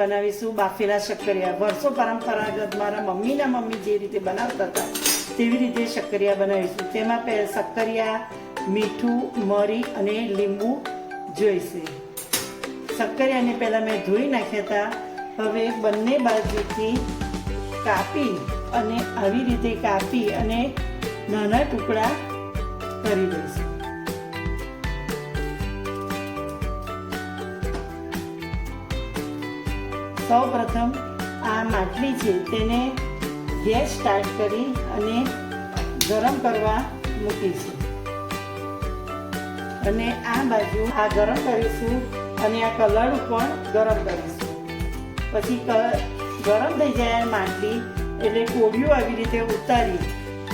બનાવીશું બાફેલા શક્કરિયા. વર્ષો પરંપરાગત મારા મમ્મીના મમ્મી જે રીતે બનાવતા હતા, તેવી રીતે શક્કરિયા બનાવીશું. તેમાં પહેલા શક્કરિયા, મીઠું, મરી અને લીંબુ જોઈશે. શક્કરિયાને પહેલાં મેં ધોઈ નાખ્યા હતા. હવે બંને બાજુથી કાપી અને આવી રીતે કાપી અને નાના ટુકડા કરી દઈશું. સૌ પ્રથમ આ માટલી છે તેને ગેસ સ્ટાર્ટ કરી અને ગરમ કરવા મૂકીશું. અને આ બાજુ આ ગરમ કરીશું અને આ કલર પણ ગરમ કરીશું. પછી ગરમ થઈ જાય માટલી એટલે કોળિયું આવી રીતે ઉતારી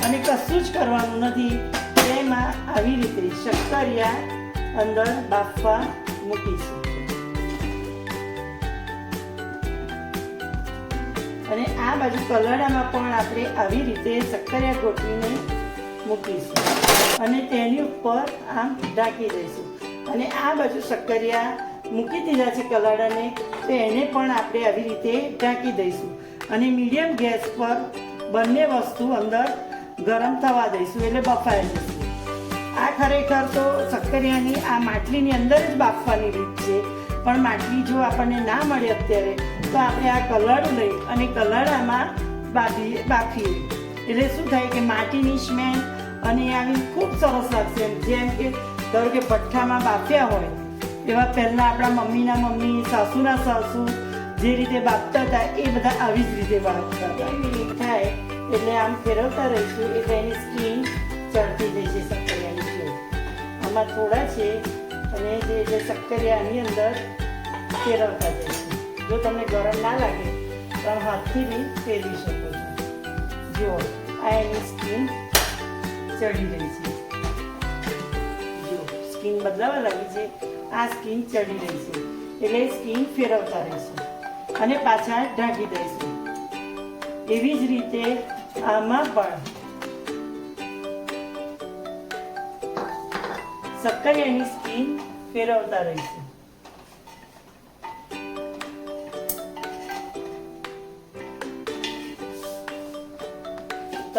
અને કશું જ કરવાનું નથી. તેમાં આવી રીતે શક્કરિયા અંદર બાફવા મૂકીશું. અને આ બાજુ કલાડામાં પણ આપણે આવી રીતે શક્કરિયા ગોઠવીને મૂકીશું. અને તેની ઉપર આમ ઢાંકી દઈશું. અને આ બાજુ શક્કરિયા મૂકી દીધા છે કલાડાને તો એને પણ આપણે આવી રીતે ઢાંકી દઈશું. અને મીડિયમ ગેસ પર બંને વસ્તુ અંદર ગરમ થવા દઈશું એટલે બફાઈ જશે. આ ખરેખર તો શક્કરિયાની આ માટલીની અંદર જ બાફવાની રીત છે. પણ માટલી જો આપણને ના મળે અત્યારે તો આપણે આ કલર લઈ અને કલર આમાં બાફી. બાફીએ એટલે શું થાય કે માટીની સ્મેલ અને આવી ખૂબ સરસ લાગશે. જેમ કે ધારો કે ભઠ્ઠામાં બાફ્યા હોય, એવા પહેલાં આપણા મમ્મીના મમ્મી, સાસુના સાસુ જે રીતે બાફતા હતા, એ બધા આવી જ રીતે બાફતા હતા. થાય, એટલે આમ ફેરવતા રહીશું, એટલે એની સ્કીન ચડતી થઈ છે સક્કરિયાની છે આમાં થોડા છે, અને જે જે શક્કરિયાની અંદર ફેરવતા જઈશું. જો તમને ગરમ ના લાગે, તો હાથથી બી ફેરવી શકો છો. જુઓ, આ એની સ્કીન ચડી રહી છે. જુઓ, સ્કીન બદલાવા લાગી છે. આ સ્કીન ચડી રહી છે. એટલે સ્કીન ફેરવતા રહીશું અને પાછા ઢાંકી દઈશું. એવી જ રીતે આમાં પણ શક્કરિયાની સ્કીન ફેરવતા રહીશું.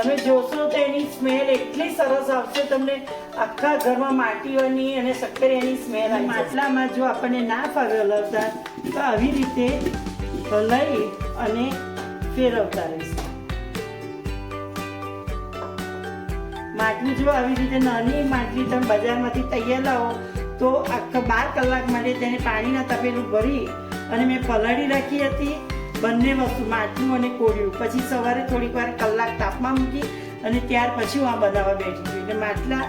તમે જોશો તો એની સ્મેલ એટલી સરસ આવશે, તમને આખા ઘરમાં માટીઓની અને એની સ્મેલ આવી માટલામાં જો આપણને ના ફાવે હલાવતા તો આવી રીતે લઈ અને ફેરવતા રહીશું. માટલી જો આવી રીતે નાની માટલી તમે બજારમાંથી તૈયાર લાવો, તો આખા બાર કલાક માટે તેને પાણીના તપેલું ભરી અને મેં પલાળી રાખી હતી. બંને વસ્તુ માટલું અને કોળિયું. પછી સવારે થોડીક વાર કલાક તાપમાં મૂકી અને ત્યાર પછી હું આ બનાવવા બેઠી છું. એટલે માટલા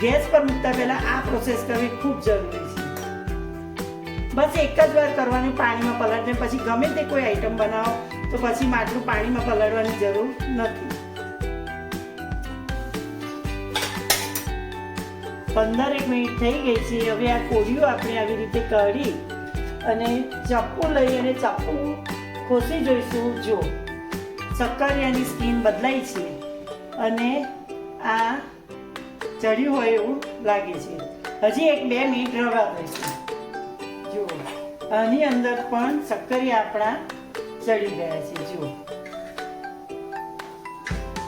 ગેસ પર મૂકતા પહેલાં આ પ્રોસેસ કરવી ખૂબ જરૂરી છે. બસ એક જ વાર કરવાનું પાણીમાં પલાળીને પછી ગમે તે કોઈ આઈટમ બનાવો, તો પછી માટલું પાણીમાં પલાળવાની જરૂર નથી. પંદર એક મિનિટ થઈ ગઈ છે. હવે આ કોળિયું આપણે આવી રીતે કાઢી અને ચપ્પુ લઈ અને ચપ્પુ ખોસી જોઈશું. જો શક્કરિયાની સ્કીન બદલાઈ છે અને આ ચડ્યું હોય એવું લાગે છે. હજી એક બે મિનિટ રવા દઈશું. જુઓ આની અંદર પણ શક્કરિયા આપણા ચડી ગયા છે. જુઓ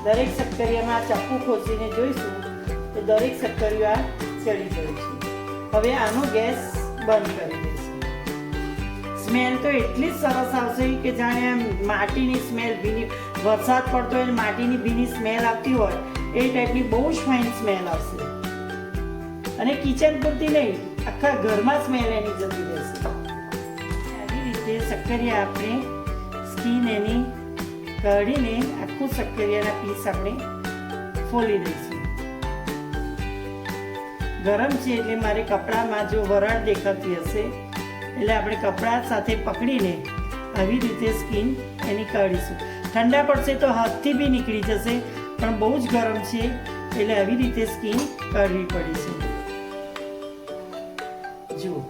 દરેક સક્કરિયામાં ચપ્પુ ખોસીને જોઈશું તો દરેક શક્કરિયો આ ચડી ગયું છે. હવે આનો ગેસ બંધ કરી સ્મેલ તો એટલી જ સરસ આવશે કે જાણે માટીની સ્મેલ, ભીની, વરસાદ પડતો હોય માટીની ભીની સ્મેલ આવતી હોય, એ ટાઈપની બહુ જ ફાઇન સ્મેલ આવશે. અને કિચન પૂરતી નહીં, આખા ઘરમાં સ્મેલ એની જતી રહેશે. આવી રીતે શક્કરિયા આપણે સ્કીન એની કાઢીને આખું શક્કરિયાના પીસ આપણે ફોલી દઈશું. ગરમ છે એટલે મારે કપડામાં જો વરાળ દેખાતી હશે એટલે આપણે કપડા સાથે પકડીને આવી રીતે સ્કીન એની કાઢીશું. ઠંડા પડશે તો હાથથી બી નીકળી જશે, પણ બહુ જ ગરમ છે, એટલે આવી રીતે સ્કીન કાઢવી પડે છે. જુઓ.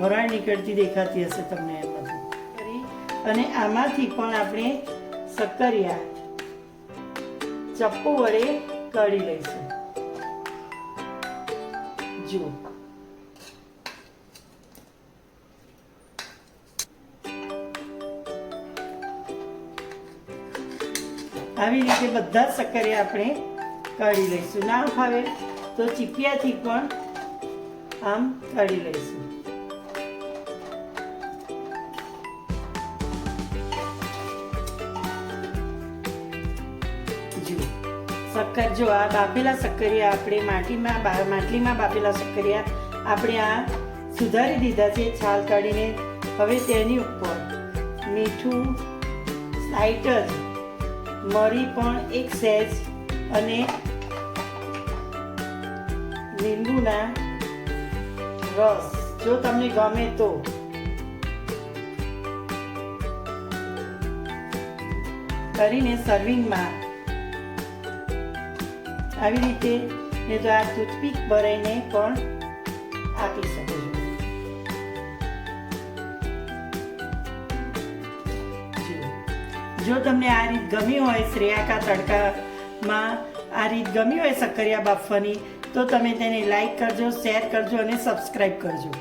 વરાળ નીકળતી દેખાતી હશે તમને એમાંથી અને આમાંથી પણ આપણે શક્કરિયા, ચપ્પુ વડે કાઢી લઈશું. જુઓ. આવી રીતે બધા જ સક્કરિયા આપણે કાઢી લઈશું. ના ફાવે તો ચીપિયાથી પણ આમ કાઢી લઈશું. શક્કર, જો આ બાફેલા સક્કરિયા આપણે માટીમાં માટલીમાં બાફેલા સક્કરિયા આપણે આ સુધારી દીધા છે છાલ કાઢીને. હવે તેની ઉપર મીઠું સ્લાઇટ જ મરી પણ એક સેજ અને લીંબુના રસ. જો તમને ગમે તો. કરીને સર્વિંગમાં આવી રીતે ને તો આ ટૂથપીક ભરાઈને પણ આપી શકો છો. જો તમને આ રીત ગમી હોય શ્રેયાકા તડકામાં, આ રીત ગમી હોય સક્કરિયા બાફવાની, તો તમે તેને લાઈક કરજો શેર કરજો અને સબસ્ક્રાઈબ કરજો.